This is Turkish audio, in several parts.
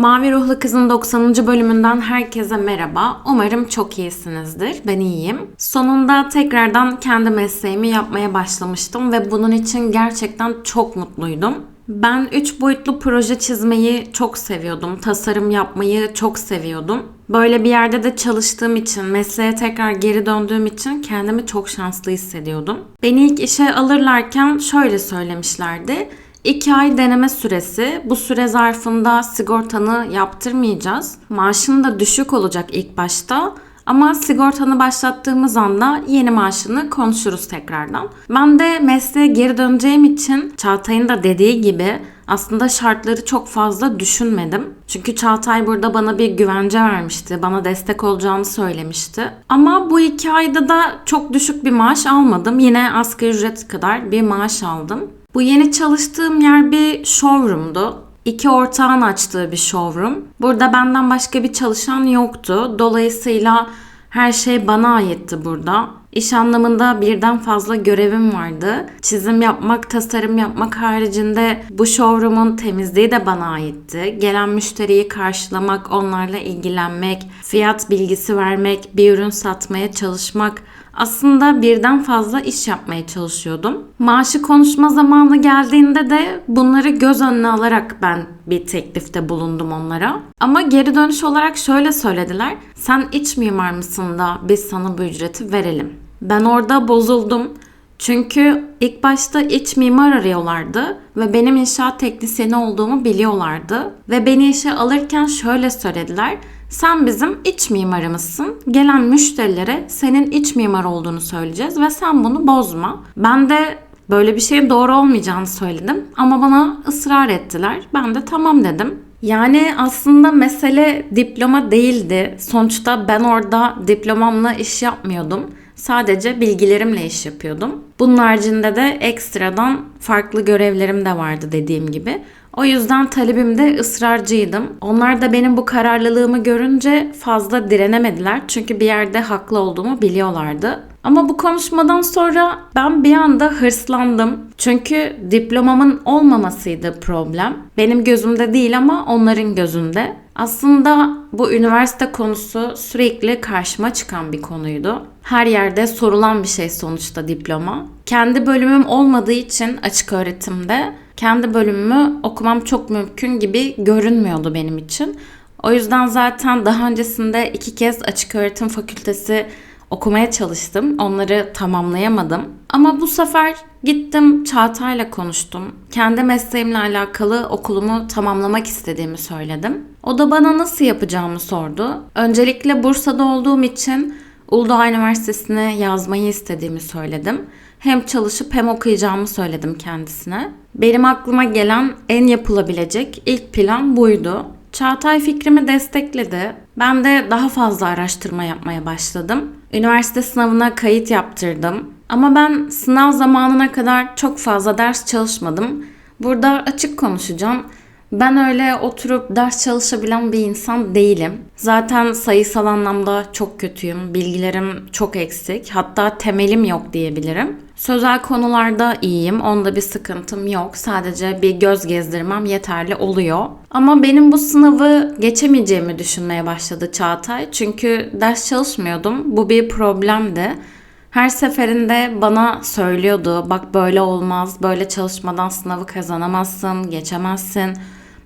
Mavi Ruhlu Kız'ın 90. bölümünden herkese merhaba. Umarım çok iyisinizdir. Ben iyiyim. Sonunda tekrardan kendi mesleğimi yapmaya başlamıştım ve bunun için gerçekten çok mutluydum. Ben 3 boyutlu proje çizmeyi çok seviyordum. Tasarım yapmayı çok seviyordum. Böyle bir yerde de çalıştığım için, mesleğe tekrar geri döndüğüm için kendimi çok şanslı hissediyordum. Beni ilk işe alırlarken şöyle söylemişlerdi. 2 ay deneme süresi. Bu süre zarfında sigortanı yaptırmayacağız. Maaşın da düşük olacak ilk başta. Ama sigortanı başlattığımız anda yeni maaşını konuşuruz tekrardan. Ben de mesleğe geri döneceğim için Çağatay'ın da dediği gibi aslında şartları çok fazla düşünmedim. Çünkü Çağatay burada bana bir güvence vermişti. Bana destek olacağını söylemişti. Ama bu iki ayda da çok düşük bir maaş almadım. Yine asgari ücret kadar bir maaş aldım. Bu yeni çalıştığım yer bir showroom'du. İki ortağın açtığı bir showroom. Burada benden başka bir çalışan yoktu. Dolayısıyla her şey bana aitti burada. İş anlamında birden fazla görevim vardı. Çizim yapmak, tasarım yapmak haricinde bu showroom'un temizliği de bana aitti. Gelen müşteriyi karşılamak, onlarla ilgilenmek, fiyat bilgisi vermek, bir ürün satmaya çalışmak, aslında birden fazla iş yapmaya çalışıyordum. Maaşı konuşma zamanı geldiğinde de bunları göz önüne alarak ben bir teklifte bulundum onlara. Ama geri dönüş olarak şöyle söylediler. Sen iç mimar mısın da biz sana bu ücreti verelim. Ben orada bozuldum. Çünkü ilk başta iç mimar arıyorlardı ve benim inşaat teknisyeni olduğumu biliyorlardı. Ve beni işe alırken şöyle söylediler. Sen bizim iç mimarımızsın. Gelen müşterilere senin iç mimar olduğunu söyleyeceğiz ve sen bunu bozma. Ben de böyle bir şeyin doğru olmayacağını söyledim ama bana ısrar ettiler. Ben de tamam dedim. Yani aslında mesele diploma değildi. Sonuçta ben orada diplomamla iş yapmıyordum. Sadece bilgilerimle iş yapıyordum. Bunun haricinde de ekstradan farklı görevlerim de vardı dediğim gibi. O yüzden talebimde ısrarcıydım. Onlar da benim bu kararlılığımı görünce fazla direnemediler. Çünkü bir yerde haklı olduğumu biliyorlardı. Ama bu konuşmadan sonra ben bir anda hırslandım. Çünkü diplomamın olmamasıydı problem. Benim gözümde değil ama onların gözünde. Aslında bu üniversite konusu sürekli karşıma çıkan bir konuydu. Her yerde sorulan bir şey sonuçta diploma. Kendi bölümüm olmadığı için açık öğretimde kendi bölümümü okumam çok mümkün gibi görünmüyordu benim için. O yüzden zaten daha öncesinde iki kez açık öğretim fakültesi okumaya çalıştım. Onları tamamlayamadım. Ama bu sefer gittim Çağatay'la konuştum. Kendi mesleğimle alakalı okulumu tamamlamak istediğimi söyledim. O da bana nasıl yapacağımı sordu. Öncelikle Bursa'da olduğum için Uludağ Üniversitesi'ne yazmayı istediğimi söyledim. Hem çalışıp hem okuyacağımı söyledim kendisine. Benim aklıma gelen en yapılabilecek ilk plan buydu. Çağatay fikrimi destekledi. Ben de daha fazla araştırma yapmaya başladım. Üniversite sınavına kayıt yaptırdım. Ama ben sınav zamanına kadar çok fazla ders çalışmadım. Burada açık konuşacağım. Ben öyle oturup ders çalışabilen bir insan değilim. Zaten sayısal anlamda çok kötüyüm. Bilgilerim çok eksik. Hatta temelim yok diyebilirim. Sözel konularda iyiyim. Onda bir sıkıntım yok. Sadece bir göz gezdirmem yeterli oluyor. Ama benim bu sınavı geçemeyeceğimi düşünmeye başladı Çağatay. Çünkü ders çalışmıyordum. Bu bir problemdi. Her seferinde bana söylüyordu bak böyle olmaz, böyle çalışmadan sınavı kazanamazsın, geçemezsin.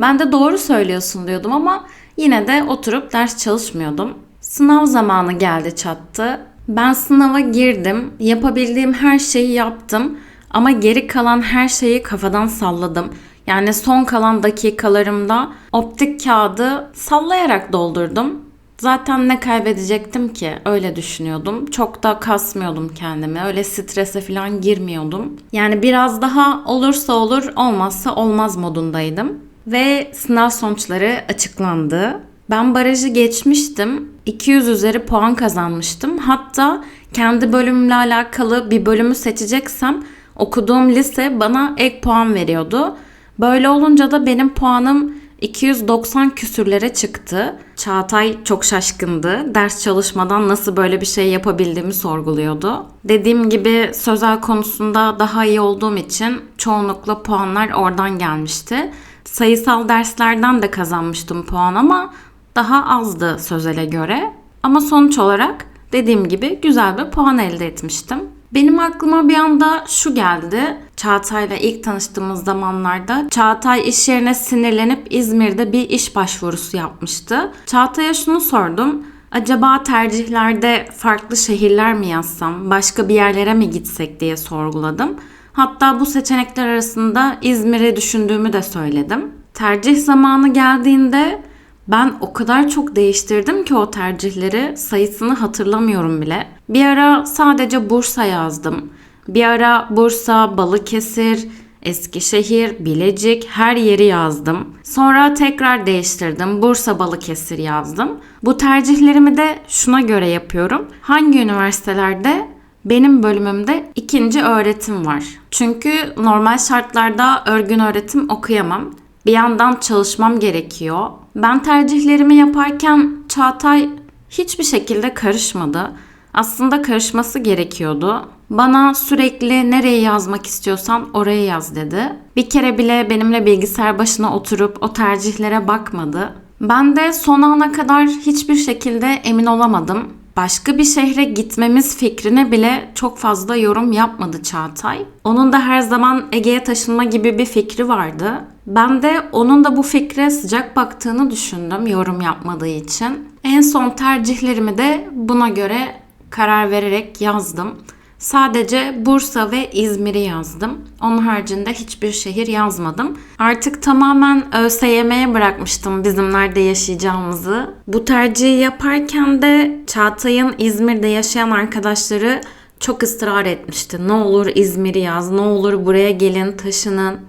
Ben de doğru söylüyorsun diyordum ama yine de oturup ders çalışmıyordum. Sınav zamanı geldi çattı. Ben sınava girdim. Yapabildiğim her şeyi yaptım ama geri kalan her şeyi kafadan salladım. Yani son kalan dakikalarımda optik kağıdı sallayarak doldurdum. Zaten ne kaybedecektim ki? Öyle düşünüyordum. Çok da kasmıyordum kendimi. Öyle strese falan girmiyordum. Yani biraz daha olursa olur, olmazsa olmaz modundaydım. Ve sınav sonuçları açıklandı. Ben barajı geçmiştim. 200 üzeri puan kazanmıştım. Hatta kendi bölümümle alakalı bir bölümü seçeceksem okuduğum lise bana ek puan veriyordu. Böyle olunca da benim puanım 290 küsürlere çıktı. Çağatay çok şaşkındı. Ders çalışmadan nasıl böyle bir şey yapabildiğimi sorguluyordu. Dediğim gibi sözel konusunda daha iyi olduğum için çoğunlukla puanlar oradan gelmişti. Sayısal derslerden de kazanmıştım puan ama daha azdı sözele göre. Ama sonuç olarak dediğim gibi güzel bir puan elde etmiştim. Benim aklıma bir anda şu geldi. Çağatay'la ilk tanıştığımız zamanlarda Çağatay iş yerine sinirlenip İzmir'de bir iş başvurusu yapmıştı. Çağatay'a şunu sordum. Acaba tercihlerde farklı şehirler mi yazsam, başka bir yerlere mi gitsek diye sorguladım. Hatta bu seçenekler arasında İzmir'i düşündüğümü de söyledim. Tercih zamanı geldiğinde ben o kadar çok değiştirdim ki o tercihleri sayısını hatırlamıyorum bile. Bir ara sadece Bursa yazdım. Bir ara Bursa, Balıkesir, Eskişehir, Bilecik her yeri yazdım. Sonra tekrar değiştirdim. Bursa, Balıkesir yazdım. Bu tercihlerimi de şuna göre yapıyorum. Hangi üniversitelerde benim bölümümde ikinci öğretim var. Çünkü normal şartlarda örgün öğretim okuyamam. Bir yandan çalışmam gerekiyor. Ben tercihlerimi yaparken Çağatay hiçbir şekilde karışmadı. Aslında karışması gerekiyordu. Bana sürekli nereye yazmak istiyorsan oraya yaz dedi. Bir kere bile benimle bilgisayar başına oturup o tercihlere bakmadı. Ben de son ana kadar hiçbir şekilde emin olamadım. Başka bir şehre gitmemiz fikrine bile çok fazla yorum yapmadı Çağatay. Onun da her zaman Ege'ye taşınma gibi bir fikri vardı. Ben de onun da bu fikre sıcak baktığını düşündüm yorum yapmadığı için. En son tercihlerimi de buna göre karar vererek yazdım. Sadece Bursa ve İzmir'i yazdım. Onun haricinde hiçbir şehir yazmadım. Artık tamamen ÖSYM'ye bırakmıştım bizim nerede yaşayacağımızı. Bu tercihi yaparken de Çağatay'ın İzmir'de yaşayan arkadaşları çok ısrar etmişti. Ne olur İzmir'i yaz, ne olur buraya gelin, taşının.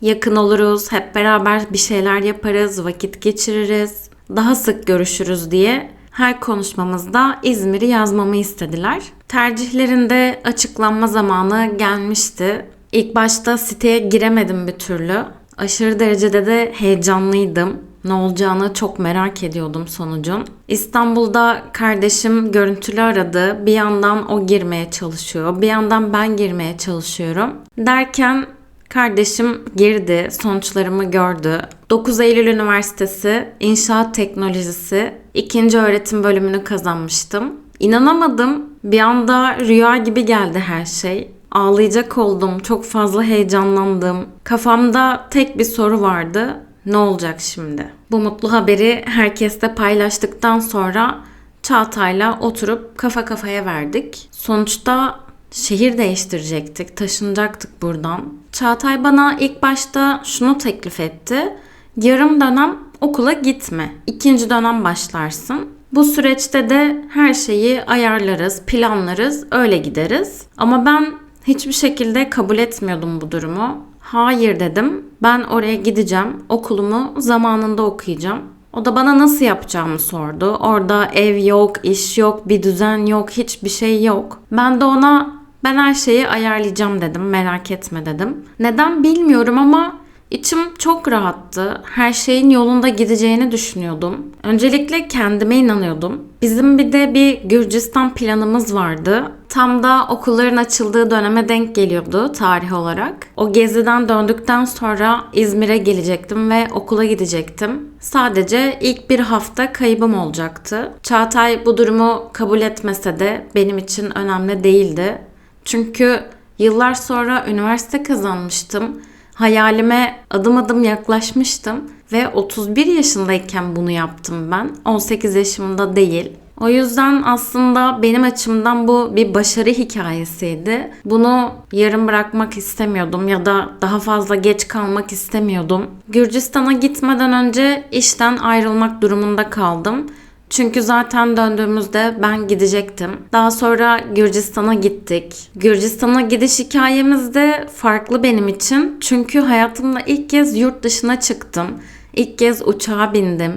Yakın oluruz, hep beraber bir şeyler yaparız, vakit geçiririz, daha sık görüşürüz diye her konuşmamızda İzmir'i yazmamı istediler. Tercihlerinde açıklanma zamanı gelmişti. İlk başta siteye giremedim bir türlü. Aşırı derecede de heyecanlıydım. Ne olacağını çok merak ediyordum sonucun. İstanbul'da kardeşim görüntülü aradı. Bir yandan o girmeye çalışıyor. Bir yandan ben girmeye çalışıyorum. Derken Kardeşim girdi, sonuçlarımı gördü. 9 Eylül Üniversitesi İnşaat Teknolojisi ikinci öğretim bölümünü kazanmıştım. İnanamadım. Bir anda rüya gibi geldi her şey. Ağlayacak oldum, çok fazla heyecanlandım. Kafamda tek bir soru vardı. Ne olacak şimdi? Bu mutlu haberi herkesle paylaştıktan sonra Çağatay'la oturup kafa kafaya verdik. Sonuçta şehir değiştirecektik, taşınacaktık buradan. Çağatay bana ilk başta şunu teklif etti. Yarım dönem okula gitme. İkinci dönem başlarsın. Bu süreçte de her şeyi ayarlarız, planlarız, öyle gideriz. Ama ben hiçbir şekilde kabul etmiyordum bu durumu. Hayır dedim. Ben oraya gideceğim. Okulumu zamanında okuyacağım. O da bana nasıl yapacağımı sordu. Orada ev yok, iş yok, bir düzen yok, hiçbir şey yok. Ben de ona ben her şeyi ayarlayacağım dedim. Merak etme dedim. Neden bilmiyorum ama içim çok rahattı. Her şeyin yolunda gideceğini düşünüyordum. Öncelikle kendime inanıyordum. Bizim bir de bir Gürcistan planımız vardı. Tam da okulların açıldığı döneme denk geliyordu tarih olarak. O geziden döndükten sonra İzmir'e gelecektim ve okula gidecektim. Sadece ilk bir hafta kaybım olacaktı. Çağatay bu durumu kabul etmese de benim için önemli değildi. Çünkü yıllar sonra üniversite kazanmıştım. Hayalime adım adım yaklaşmıştım ve 31 yaşındayken bunu yaptım ben. 18 yaşımda değil. O yüzden aslında benim açımdan bu bir başarı hikayesiydi. Bunu yarım bırakmak istemiyordum ya da daha fazla geç kalmak istemiyordum. Gürcistan'a gitmeden önce işten ayrılmak durumunda kaldım. Çünkü zaten döndüğümüzde ben gidecektim. Daha sonra Gürcistan'a gittik. Gürcistan'a gidiş hikayemiz de farklı benim için. Çünkü hayatımda ilk kez yurt dışına çıktım. İlk kez uçağa bindim.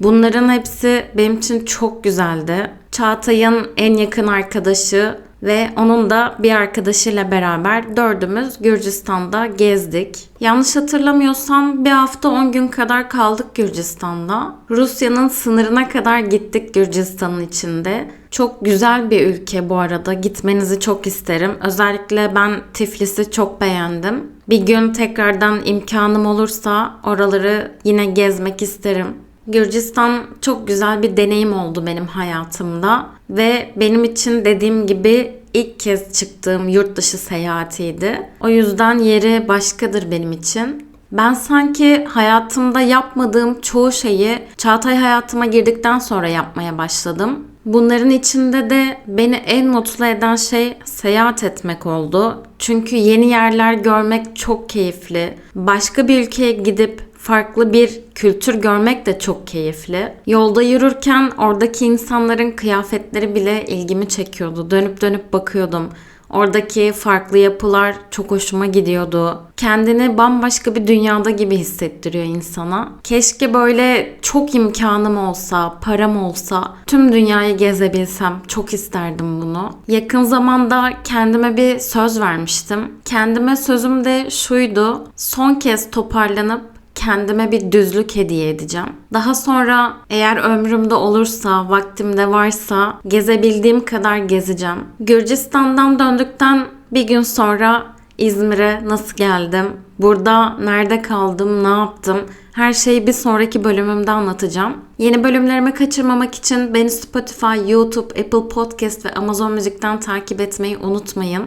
Bunların hepsi benim için çok güzeldi. Çağatay'ın en yakın arkadaşı ve onun da bir arkadaşıyla beraber dördümüz Gürcistan'da gezdik. Yanlış hatırlamıyorsam bir hafta 10 gün kadar kaldık Gürcistan'da. Rusya'nın sınırına kadar gittik Gürcistan'ın içinde. Çok güzel bir ülke bu arada. Gitmenizi çok isterim. Özellikle ben Tiflis'i çok beğendim. Bir gün tekrardan imkanım olursa oraları yine gezmek isterim. Gürcistan çok güzel bir deneyim oldu benim hayatımda ve benim için dediğim gibi ilk kez çıktığım yurt dışı seyahatiydi. O yüzden yeri başkadır benim için. Ben sanki hayatımda yapmadığım çoğu şeyi Çağatay hayatıma girdikten sonra yapmaya başladım. Bunların içinde de beni en mutlu eden şey seyahat etmek oldu. Çünkü yeni yerler görmek çok keyifli. Başka bir ülkeye gidip farklı bir kültür görmek de çok keyifli. Yolda yürürken oradaki insanların kıyafetleri bile ilgimi çekiyordu. Dönüp dönüp bakıyordum. Oradaki farklı yapılar çok hoşuma gidiyordu. Kendini bambaşka bir dünyada gibi hissettiriyor insana. Keşke böyle çok imkanım olsa, param olsa tüm dünyayı gezebilsem. Çok isterdim bunu. Yakın zamanda kendime bir söz vermiştim. Kendime sözüm de şuydu. Son kez toparlanıp kendime bir düzlük hediye edeceğim. Daha sonra eğer ömrümde olursa, vaktimde varsa gezebildiğim kadar gezeceğim. Gürcistan'dan döndükten bir gün sonra İzmir'e nasıl geldim? Burada nerede kaldım? Ne yaptım? Her şeyi bir sonraki bölümümde anlatacağım. Yeni bölümlerimi kaçırmamak için beni Spotify, YouTube, Apple Podcast ve Amazon Müzik'ten takip etmeyi unutmayın.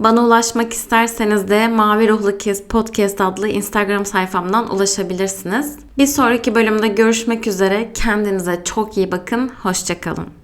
Bana ulaşmak isterseniz de Mavi Ruhlu Kez Podcast adlı Instagram sayfamdan ulaşabilirsiniz. Bir sonraki bölümde görüşmek üzere. Kendinize çok iyi bakın. Hoşçakalın.